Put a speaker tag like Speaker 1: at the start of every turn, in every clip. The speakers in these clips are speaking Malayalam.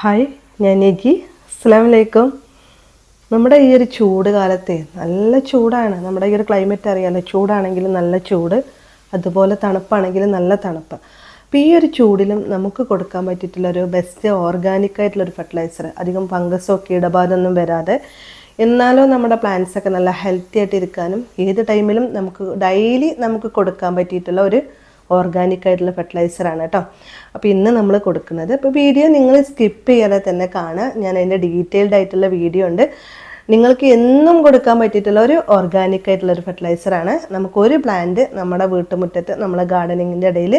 Speaker 1: ഹായ് ഞാൻ നെഗി അസ്സലാമലൈക്കും നമ്മുടെ ഈ ഒരു ചൂട് കാലത്തെ നല്ല ചൂടാണ്. നമ്മുടെ ഈ ഒരു ക്ലൈമറ്റ് അറിയാമല്ലോ ചൂടാണെങ്കിലും നല്ല ചൂട് അതുപോലെ തണുപ്പാണെങ്കിലും നല്ല തണുപ്പ്. അപ്പോൾ ഈ ഒരു ചൂടിലും നമുക്ക് കൊടുക്കാൻ പറ്റിയിട്ടുള്ള ഒരു ബെസ്റ്റ് ഓർഗാനിക് ആയിട്ടുള്ള ഒരു ഫെർട്ടിലൈസർ അധികം ഫംഗസോ ഇടപാടൊന്നും വരാതെ എന്നാലോ നമ്മുടെ പ്ലാന്റ്സൊക്കെ നല്ല ഹെൽത്തി ആയിട്ട് ഇരിക്കാനും ഏത് ടൈമിലും നമുക്ക് ഡെയിലി നമുക്ക് കൊടുക്കാൻ പറ്റിയിട്ടുള്ള ഒരു ഓർഗാനിക് ആയിട്ടുള്ള ഫെർട്ടിലൈസറാണ് കേട്ടോ. അപ്പോൾ ഇന്ന് നമ്മൾ കൊടുക്കുന്നത് അപ്പോൾ വീഡിയോ നിങ്ങൾ സ്കിപ്പ് ചെയ്യാതെ തന്നെ കാണുക. ഞാൻ അതിന്റെ ഡീറ്റെയിൽഡ് ആയിട്ടുള്ള വീഡിയോ ഉണ്ട്. നിങ്ങൾക്ക് എന്നും കൊടുക്കാൻ പറ്റിയിട്ടുള്ള ഒരു ഓർഗാനിക് ആയിട്ടുള്ള ഒരു ഫെർട്ടിലൈസറാണ് നമുക്ക് ഒരു പ്ലാന്റ് നമ്മുടെ വീട്ടുമുറ്റത്ത് നമ്മളെ ഗാർഡനിങ്ങിന്റെ ഇടയിൽ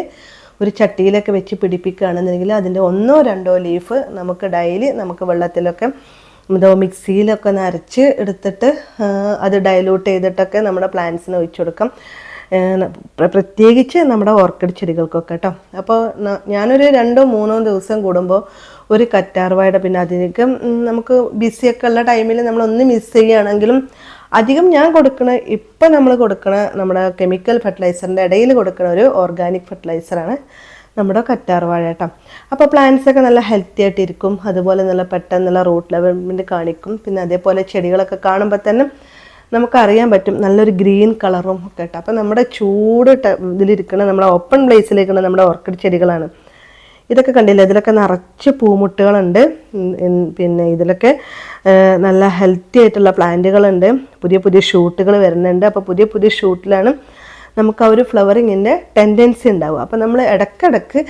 Speaker 1: ഒരു ചട്ടിയിലൊക്കെ വെച്ച് പിടിപ്പിക്കുകയാണെന്നുണ്ടെങ്കിൽ അതിന്റെ ഒന്നോ രണ്ടോ ലീഫ് നമുക്ക് ഡെയിലി നമുക്ക് വെള്ളത്തിലൊക്കെ എന്തോ മിക്സിയിലൊക്കെ നരച്ച് എടുത്തിട്ട് അത് ഡയലൂട്ട് ചെയ്തിട്ടൊക്കെ നമ്മുടെ പ്ലാന്റ്സിന് ഒഴിച്ചു കൊടുക്കാം. പ്രത്യേകിച്ച് നമ്മുടെ ഓർക്കിഡ് ചെടികൾക്കൊക്കെ കേട്ടോ അപ്പോൾ ഞാനൊരു രണ്ടോ മൂന്നോ ദിവസം കൂടുമ്പോൾ ഒരു കറ്റാർവാഴയുടെ പിന്നെ ഉം, നമുക്ക് ബിസിയൊക്കെ ഉള്ള ടൈമിൽ നമ്മളൊന്ന് മിസ് ചെയ്യുകയാണെങ്കിലും അധികം ഞാൻ കൊടുക്കണ ഇപ്പം നമ്മൾ കൊടുക്കണ നമ്മുടെ കെമിക്കൽ ഫെർട്ടിലൈസറിന്റെ ഇടയിൽ കൊടുക്കുന്ന ഒരു ഓർഗാനിക് ഫെർട്ടിലൈസറാണ് നമ്മുടെ കറ്റാർവാഴ കേട്ടോ അപ്പോൾ പ്ലാന്റ്സൊക്കെ നല്ല ഹെൽത്തി ആയിട്ട് ഇരിക്കും. അതുപോലെ നല്ല പെട്ടെന്നുള്ള റൂട്ട് ലെവലിന്റെ കാണിക്കും. പിന്നെ അതേപോലെ ചെടികളൊക്കെ കാണുമ്പോൾ തന്നെ നമുക്കറിയാൻ പറ്റും നല്ലൊരു ഗ്രീൻ കളറും ഒക്കെ കേട്ടോ അപ്പോൾ നമ്മുടെ ചൂട് ഇതിലിരിക്കുന്ന നമ്മുടെ ഓപ്പൺ പ്ലേസിലിരിക്കുന്ന നമ്മുടെ ഓർക്കിഡ് ചെടികളാണ്. ഇതൊക്കെ കണ്ടില്ല? ഇതിലൊക്കെ നിറച്ച് പൂമുട്ടുകളുണ്ട്. പിന്നെ ഇതിലൊക്കെ നല്ല ഹെൽത്തി ആയിട്ടുള്ള പ്ലാന്റുകളുണ്ട്. പുതിയ പുതിയ ഷൂട്ടുകൾ വരുന്നുണ്ട്. അപ്പോൾ പുതിയ പുതിയ ഷൂട്ടിലാണ് നമുക്ക് ആ ഒരു ഫ്ലവറിങ്ങിന്റെ ടെൻഡൻസി ഉണ്ടാവുക. അപ്പോൾ നമ്മൾ ഇടക്കിടക്ക്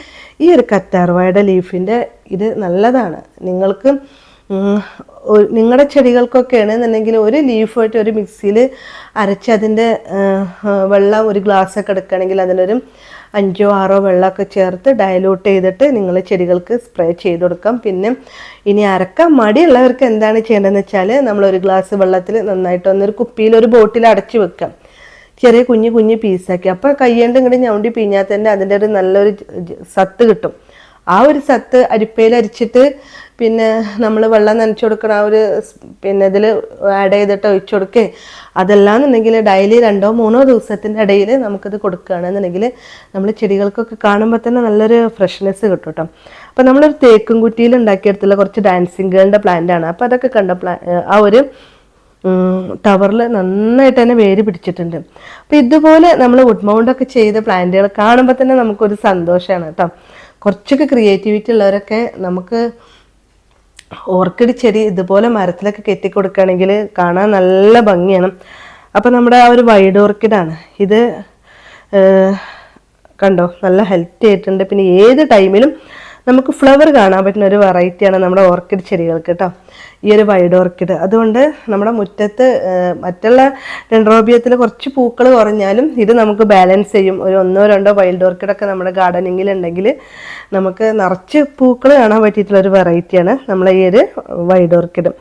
Speaker 1: ഈ ഒരു കറ്റാർവാഴയുടെ ലീഫിന്റെ ഇത് നല്ലതാണ്. നിങ്ങൾക്ക് നിങ്ങളുടെ ചെടികൾക്കൊക്കെ ആണെന്നുണ്ടെങ്കിൽ ഒരു ലീഫായിട്ട് ഒരു മിക്സിയിൽ അരച്ച് അതിന്റെ വെള്ളം ഒരു ഗ്ലാസ്സൊക്കെ എടുക്കുകയാണെങ്കിൽ അതിനൊരു അഞ്ചോ ആറോ വെള്ളമൊക്കെ ചേർത്ത് ഡയലൂട്ട് ചെയ്തിട്ട് നിങ്ങൾ ചെടികൾക്ക് സ്പ്രേ ചെയ്ത് കൊടുക്കാം. പിന്നെ ഇനി അരക്കാൻ മടിയുള്ളവർക്ക് എന്താണ് ചെയ്യേണ്ടതെന്ന് വെച്ചാൽ നമ്മൾ ഒരു ഗ്ലാസ് വെള്ളത്തിൽ നന്നായിട്ട് ഒന്നൊരു കുപ്പിയിൽ ഒരു ബോട്ടിൽ അടച്ചു വെക്കാം. ചെറിയ കുഞ്ഞു കുഞ്ഞു പീസാക്കി അപ്പോൾ കയ്യേണ്ട ഇങ്ങോട്ട് ഞൗണ്ടി പിഞ്ഞാൽ തന്നെ അതിന്റെ ഒരു നല്ലൊരു സത്ത് കിട്ടും. ആ ഒരു സത്ത് അരിപ്പയിൽ അരിച്ചിട്ട് പിന്നെ നമ്മൾ വെള്ളം നനച്ചു കൊടുക്കണം ആ ഒരു പിന്നെ ഇതിൽ ആഡ് ചെയ്തിട്ട് ഒഴിച്ചു കൊടുക്കേ. അതല്ലാന്നുണ്ടെങ്കിൽ ഡെയിലി രണ്ടോ മൂന്നോ ദിവസത്തിന്റെ ഇടയിൽ നമുക്കിത് കൊടുക്കുകയാണെന്നുണ്ടെങ്കിൽ നമ്മൾ ചെടികൾക്കൊക്കെ കാണുമ്പോൾ തന്നെ നല്ലൊരു ഫ്രഷ്നെസ് കിട്ടും കേട്ടോ അപ്പോൾ നമ്മളൊരു തേക്കും കുറ്റിയിൽ ഉണ്ടാക്കിയെടുത്തുള്ള കുറച്ച് ഡാൻസിങ് ഗേളിന്റെ പ്ലാന്റ് ആണ്. അപ്പോൾ അതൊക്കെ കണ്ട പ്ലാ ആ ഒരു ടവറിൽ നന്നായിട്ട് തന്നെ വേര് പിടിച്ചിട്ടുണ്ട്. അപ്പോൾ ഇതുപോലെ നമ്മൾ വുഡ് മൗണ്ട് ഒക്കെ ചെയ്ത പ്ലാന്റുകൾ കാണുമ്പോൾ തന്നെ നമുക്കൊരു സന്തോഷമാണ് കേട്ടോ. കുറച്ചൊക്കെ ക്രിയേറ്റിവിറ്റി ഉള്ളവരൊക്കെ നമുക്ക് ഓർക്കിഡ് ചെടി ഇതുപോലെ മരത്തിലൊക്കെ കെട്ടിക്കൊടുക്കുകയാണെങ്കിൽ കാണാൻ നല്ല ഭംഗിയാണ്. അപ്പോൾ നമ്മുടെ ആ ഒരു വൈഡ് ഓർക്കിഡാണ് ഇത് കണ്ടോ? നല്ല ഹെൽത്തി ആയിട്ടുണ്ട്. പിന്നെ ഏത് ടൈമിലും നമുക്ക് ഫ്ലവർ കാണാൻ പറ്റുന്ന ഒരു വെറൈറ്റിയാണ് നമ്മുടെ ഓർക്കിഡ് ചെടികൾക്ക് കേട്ടോ ഈ ഒരു വൈഡ് ഓർക്കിഡ് അതുകൊണ്ട് നമ്മുടെ മുറ്റത്ത് മറ്റുള്ള ഡെൻഡ്രോബിയത്തിൽ കുറച്ച് പൂക്കൾ കുറഞ്ഞാലും ഇത് നമുക്ക് ബാലൻസ് ചെയ്യും. ഒരു ഒന്നോ രണ്ടോ വൈൽഡ് ഓർക്കിഡൊക്കെ നമ്മുടെ ഗാർഡനിങ്ങിൽ ഉണ്ടെങ്കിൽ നമുക്ക് നിറച്ച് പൂക്കൾ കാണാൻ പറ്റിയിട്ടുള്ള ഒരു വെറൈറ്റിയാണ് നമ്മളെ ഈ ഒരു വൈഡ് ഓർക്കിഡ്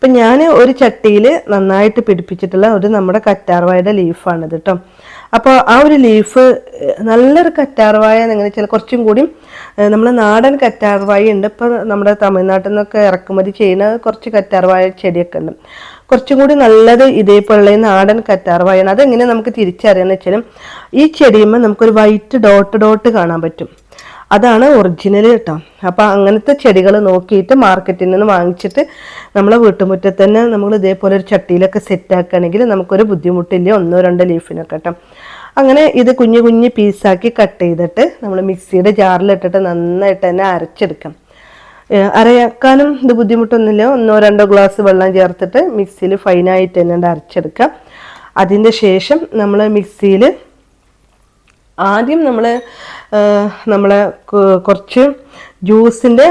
Speaker 1: അപ്പം ഞാൻ ഒരു ചട്ടിയിൽ നന്നായിട്ട് പിടിപ്പിച്ചിട്ടുള്ള ഒരു നമ്മുടെ കറ്റാർവാഴയുടെ ലീഫാണിത് കേട്ടോ അപ്പോൾ ആ ഒരു ലീഫ് നല്ലൊരു കറ്റാർവാഴ എങ്ങനെ ചില കുറച്ചും കൂടി നമ്മൾ നാടൻ കറ്റാർവാഴ ഉണ്ട്. ഇപ്പോൾ നമ്മുടെ തമിഴ്നാട്ടിൽ നിന്നൊക്കെ ഇറക്കുമതി ചെയ്യുന്ന കുറച്ച് കറ്റാർവാഴ ചെടിയൊക്കെ ഉണ്ട്. കുറച്ചും കൂടി നല്ലത് ഇതേപോലുള്ള നാടൻ കറ്റാർവാഴയാണ്. അതെങ്ങനെ നമുക്ക് തിരിച്ചറിയാന്ന് വെച്ചാൽ ഈ ചെടിയുമ്പോൾ നമുക്കൊരു വൈറ്റ് ഡോട്ട് ഡോട്ട് കാണാൻ പറ്റും. അതാണ് ഒറിജിനൽ കേട്ടോ അപ്പോൾ അങ്ങനത്തെ ചെടികൾ നോക്കിയിട്ട് മാർക്കറ്റിൽ നിന്ന് വാങ്ങിച്ചിട്ട് നമ്മളെ വീട്ടുമുറ്റത്ത് തന്നെ നമ്മൾ ഇതേപോലെ ഒരു ചട്ടിയിലൊക്കെ സെറ്റ് ആക്കുകയാണെങ്കിൽ നമുക്കൊരു ബുദ്ധിമുട്ടില്ല ഒന്നോ രണ്ടോ ലീഫിനൊക്കെ കേട്ടോ അങ്ങനെ ഇത് കുഞ്ഞു കുഞ്ഞു പീസാക്കി കട്ട് ചെയ്തിട്ട് നമ്മൾ മിക്സിയുടെ ജാറിലിട്ടിട്ട് നന്നായിട്ട് തന്നെ അരച്ചെടുക്കാം. അരയാക്കാനും ഇത് ബുദ്ധിമുട്ടൊന്നുമില്ല. ഒന്നോ രണ്ടോ ഗ്ലാസ് വെള്ളം ചേർത്തിട്ട് മിക്സിയിൽ ഫൈനായിട്ട് തന്നെ അരച്ചെടുക്കാം. അതിന്റെ ശേഷം നമ്മൾ മിക്സിയിൽ ആദ്യം നമ്മൾ നമ്മൾ കുറച്ച് ജ്യൂസിന്റെ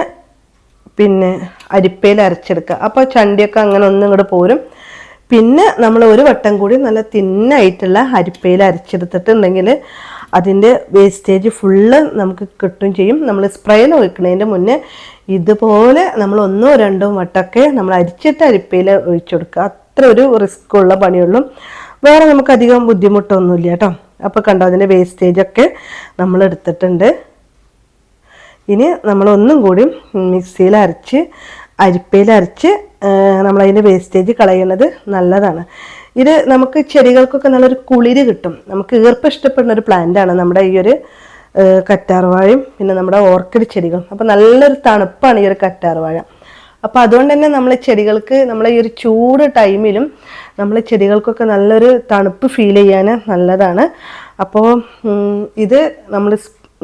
Speaker 1: പിന്നെ അരിപ്പയിൽ അരച്ചെടുക്കുക. അപ്പോൾ ചണ്ടിയൊക്കെ അങ്ങനെ ഒന്നും ഇങ്ങോട്ട് പോരും. പിന്നെ നമ്മൾ ഒരു വട്ടം കൂടി നല്ല തിന്നായിട്ടുള്ള അരിപ്പയിൽ അരച്ചെടുത്തിട്ടുണ്ടെങ്കിൽ അതിന്റെ വേസ്റ്റേജ് ഫുള്ള് നമുക്ക് കിട്ടും ചെയ്യും. നമ്മൾ സ്പ്രേയിൽ ഒഴിക്കുന്നതിന്റെ മുന്നേ ഇതുപോലെ നമ്മൾ ഒന്നോ രണ്ടോ വട്ടമൊക്കെ നമ്മൾ അരിച്ചിട്ട് അരിപ്പയിൽ ഒഴിച്ചു കൊടുക്കുക അത്ര ഒരു റിസ്ക് ഉള്ള പണിയുള്ളൂ. വേറെ നമുക്ക് അധികം ബുദ്ധിമുട്ടൊന്നുമില്ല കേട്ടോ. അപ്പോൾ കണ്ടോ അതിന്റെ വേസ്റ്റേജ് ഒക്കെ നമ്മൾ എടുത്തിട്ടുണ്ട്. ഇനി നമ്മളൊന്നും കൂടി മിക്സിയിൽ അരച്ച് അരിപ്പയിൽ അരച്ച് നമ്മളതിന്റെ വേസ്റ്റേജ് കളയുന്നത് നല്ലതാണ്. ഇത് നമുക്ക് ചെടികൾക്കൊക്കെ നല്ലൊരു കുളിര് കിട്ടും. നമുക്ക് ഈർപ്പം ഇഷ്ടപ്പെടുന്ന ഒരു പ്ലാന്റാണ് നമ്മുടെ ഈ ഒരു കറ്റാർവാഴയും പിന്നെ നമ്മുടെ ഓർക്കിഡ് ചെടികൾ. അപ്പോൾ നല്ലൊരു തണുപ്പാണ് ഈ ഒരു കറ്റാർവാഴ. അപ്പോൾ അതുകൊണ്ട് തന്നെ നമ്മൾ ചെടികൾക്ക് നമ്മളെ ഈ ഒരു ചൂട് ടൈമിലും നമ്മൾ ചെടികൾക്കൊക്കെ നല്ലൊരു തണുപ്പ് ഫീൽ ചെയ്യാൻ നല്ലതാണ്. അപ്പോൾ ഇത് നമ്മൾ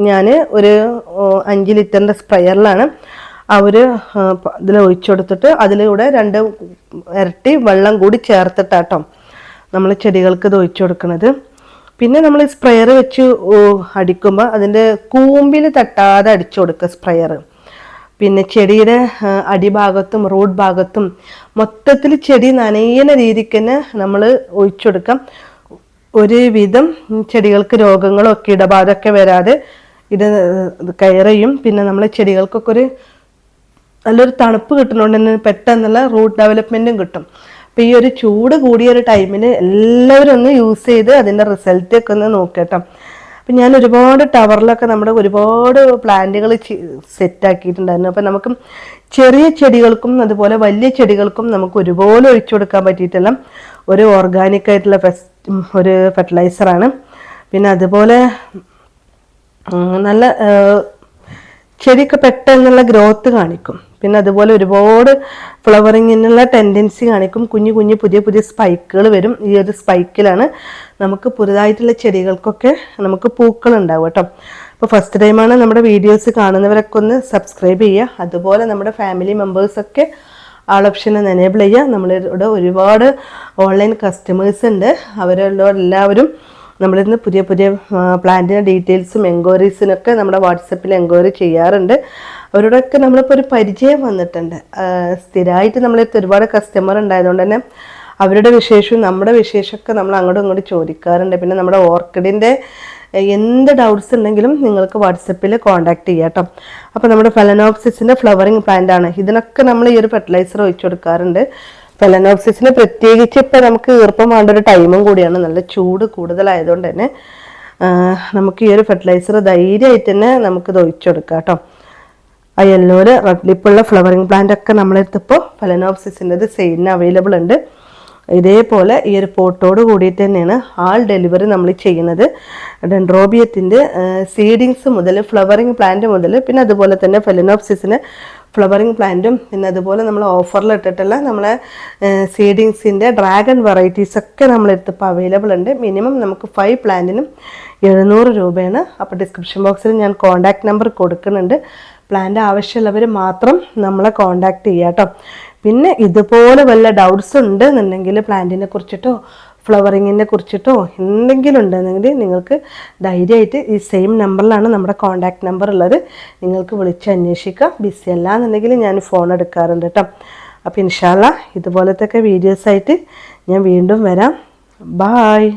Speaker 1: ഞാൻ ഒരു അഞ്ച് ലിറ്ററിന്റെ സ്പ്രെയറിലാണ്. അവർ ഇതിൽ ഒഴിച്ചു കൊടുത്തിട്ട് അതിലൂടെ രണ്ട് ഇരട്ടി വെള്ളം കൂടി ചേർത്തിട്ടാട്ടോ നമ്മൾ ചെടികൾക്ക് ഇത് ഒഴിച്ചു കൊടുക്കുന്നത് പിന്നെ നമ്മൾ സ്പ്രെയർ വെച്ച് അടിക്കുമ്പോൾ അതിന്റെ കൂമ്പിൽ തട്ടാതെ അടിച്ചു കൊടുക്കുക സ്പ്രെയർ പിന്നെ ചെടിയുടെ അടിഭാഗത്തും റൂട്ട് ഭാഗത്തും മൊത്തത്തിൽ ചെടി നനയുന്ന രീതിക്ക് തന്നെ നമ്മൾ ഒഴിച്ചെടുക്കാം. ഒരുവിധം ഒരു വിധം ചെടികൾക്ക് രോഗങ്ങളോ ഇടപാടൊക്കെ വരാതെ ഇത് കയറിയും. പിന്നെ നമ്മളെ ചെടികൾക്കൊക്കെ ഒരു നല്ലൊരു തണുപ്പ് കിട്ടുന്നതുകൊണ്ട് തന്നെ പെട്ടെന്നുള്ള റൂട്ട് ഡെവലപ്മെന്റും കിട്ടും. അപ്പോൾ ഈ ഒരു ചൂട് കൂടിയ ഒരു ടൈമിൽ എല്ലാവരും ഒന്ന് യൂസ് ചെയ്ത് അതിന്റെ റിസൾട്ടൊക്കെ ഒന്ന് നോക്കട്ടോ. അപ്പം ഞാൻ ഒരുപാട് ടവറിലൊക്കെ നമ്മുടെ ഒരുപാട് പ്ലാന്റുകൾ സെറ്റാക്കിയിട്ടുണ്ടായിരുന്നു അപ്പം നമുക്ക് ചെറിയ ചെടികൾക്കും അതുപോലെ വലിയ ചെടികൾക്കും നമുക്ക് ഒരുപോലെ ഒഴിച്ചു കൊടുക്കാൻ പറ്റിയിട്ടുള്ള ഒരു ഓർഗാനിക് ആയിട്ടുള്ള ഒരു ഫെർട്ടിലൈസറാണ് പിന്നെ അതുപോലെ നല്ല ചെടിയൊക്കെ പെട്ടെന്നുള്ള ഗ്രോത്ത് കാണിക്കും. പിന്നെ അതുപോലെ ഒരുപാട് ഫ്ലവറിങ്ങിനുള്ള ടെൻഡൻസി കാണിക്കും. കുഞ്ഞു കുഞ്ഞു പുതിയ പുതിയ സ്പൈക്കുകൾ വരും. ഈ ഒരു സ്പൈക്കിലാണ് നമുക്ക് പുതുതായിട്ടുള്ള ചെടികൾക്കൊക്കെ നമുക്ക് പൂക്കൾ ഉണ്ടാവും കേട്ടോ. അപ്പോൾ ഫസ്റ്റ് ടൈമാണ് നമ്മുടെ വീഡിയോസ് കാണുന്നവരൊക്കെ ഒന്ന് സബ്സ്ക്രൈബ് ചെയ്യുക. അതുപോലെ നമ്മുടെ ഫാമിലി മെമ്പേഴ്സൊക്കെ ആൾ ഓപ്ഷൻ ഒന്ന് എനേബിൾ ചെയ്യുക. നമ്മളിവിടെ ഒരുപാട് ഓൺലൈൻ കസ്റ്റമേഴ്സ് ഉണ്ട്. അവരുള്ള എല്ലാവരും നമ്മളിന്ന് പുതിയ പുതിയ പ്ലാന്റിന്റെ ഡീറ്റെയിൽസും എൻക്വയറീസിനൊക്കെ നമ്മുടെ വാട്സപ്പിൽ എൻക്വയറി ചെയ്യാറുണ്ട്. അവരോടൊക്കെ നമ്മളിപ്പോൾ ഒരു പരിചയം വന്നിട്ടുണ്ട്. സ്ഥിരമായിട്ട് നമ്മളടുത്ത് ഒരുപാട് കസ്റ്റമർ ഉണ്ടായതുകൊണ്ട് തന്നെ അവരുടെ വിശേഷവും നമ്മുടെ വിശേഷമൊക്കെ നമ്മൾ അങ്ങോട്ടും ഇങ്ങോട്ടും ചോദിക്കാറുണ്ട്. പിന്നെ നമ്മുടെ ഓർക്കിഡിന്റെ എന്ത് ഡൗട്ട്സ് ഉണ്ടെങ്കിലും നിങ്ങൾക്ക് വാട്സപ്പിൽ കോൺടാക്ട് ചെയ്യാം കേട്ടോ. അപ്പോൾ നമ്മുടെ ഫെലനോപ്സിസിന്റെ ഫ്ലവറിങ് പ്ലാന്റ് ആണ്. ഇതിനൊക്കെ നമ്മൾ ഈ ഒരു ഫെർട്ടിലൈസർ ഒഴിച്ചു കൊടുക്കാറുണ്ട്. ഫെലനോപ്സിസിന് പ്രത്യേകിച്ച് ഇപ്പം നമുക്ക് ഈർപ്പം വേണ്ട ഒരു ടൈമും കൂടിയാണ്. നല്ല ചൂട് കൂടുതലായതുകൊണ്ട് തന്നെ നമുക്ക് ഈ ഒരു ഫെർട്ടിലൈസർ ധൈര്യമായിട്ട് തന്നെ നമുക്ക് ഒഴിച്ചെടുക്കാം കേട്ടോ. ആ യെല്ലോര് റെഡ്ലിപ്പുള്ള ഫ്ലവറിങ് പ്ലാന്റ് ഒക്കെ നമ്മളെടുത്തപ്പോൾ ഫലനോപ്സിസിന്റെ സെയിലിന് അവൈലബിൾ ഉണ്ട്. ഇതേപോലെ ഈ ഒരു പോട്ടോട് കൂടിയിട്ട് തന്നെയാണ് ആൾ ഡെലിവറി നമ്മൾ ചെയ്യുന്നത്. ഡെൻഡ്രോബിയത്തിന്റെ സീഡിങ്സ് മുതൽ ഫ്ലവറിങ് പ്ലാന്റ് മുതൽ പിന്നെ അതുപോലെ തന്നെ ഫെലിനോപ്സിസിന് ഫ്ലവറിങ് പ്ലാന്റും പിന്നെ അതുപോലെ നമ്മൾ ഓഫറിൽ ഇട്ടിട്ടുള്ള നമ്മളെ സീഡിങ്സിന്റെ ഡ്രാഗൺ വെറൈറ്റീസ് ഒക്കെ നമ്മളെടുത്തിപ്പോൾ അവൈലബിൾ ഉണ്ട്. മിനിമം നമുക്ക് ഫൈവ് പ്ലാന്റിനും എഴുന്നൂറ് രൂപയാണ്. അപ്പോൾ ഡിസ്ക്രിപ്ഷൻ ബോക്സിൽ ഞാൻ കോൺടാക്ട് നമ്പർ കൊടുക്കുന്നുണ്ട്. പ്ലാന്റ് ആവശ്യമുള്ളവർ മാത്രം നമ്മളെ കോൺടാക്ട് ചെയ്യാം കേട്ടോ. പിന്നെ ഇതുപോലെ വല്ല ഡൗട്ട്സ് ഉണ്ട് എന്നുണ്ടെങ്കിൽ പ്ലാന്റിനെ കുറിച്ചിട്ടോ ഫ്ലവറിങ്ങിനെ കുറിച്ചിട്ടോ എന്തെങ്കിലും ഉണ്ടെന്നെങ്കിൽ നിങ്ങൾക്ക് ധൈര്യമായിട്ട് ഈ സെയിം നമ്പറിലാണ് നമ്മുടെ കോൺടാക്ട് നമ്പർ ഉള്ളത്. നിങ്ങൾക്ക് വിളിച്ച് അന്വേഷിക്കാം. ബിസി അല്ല എന്നുണ്ടെങ്കിൽ ഞാൻ ഫോൺ എടുക്കാറുണ്ട് കേട്ടോ. അപ്പോൾ ഇൻഷാല്ല ഇതുപോലത്തെ ഒക്കെ വീഡിയോസായിട്ട് ഞാൻ വീണ്ടും വരാം. ബായ്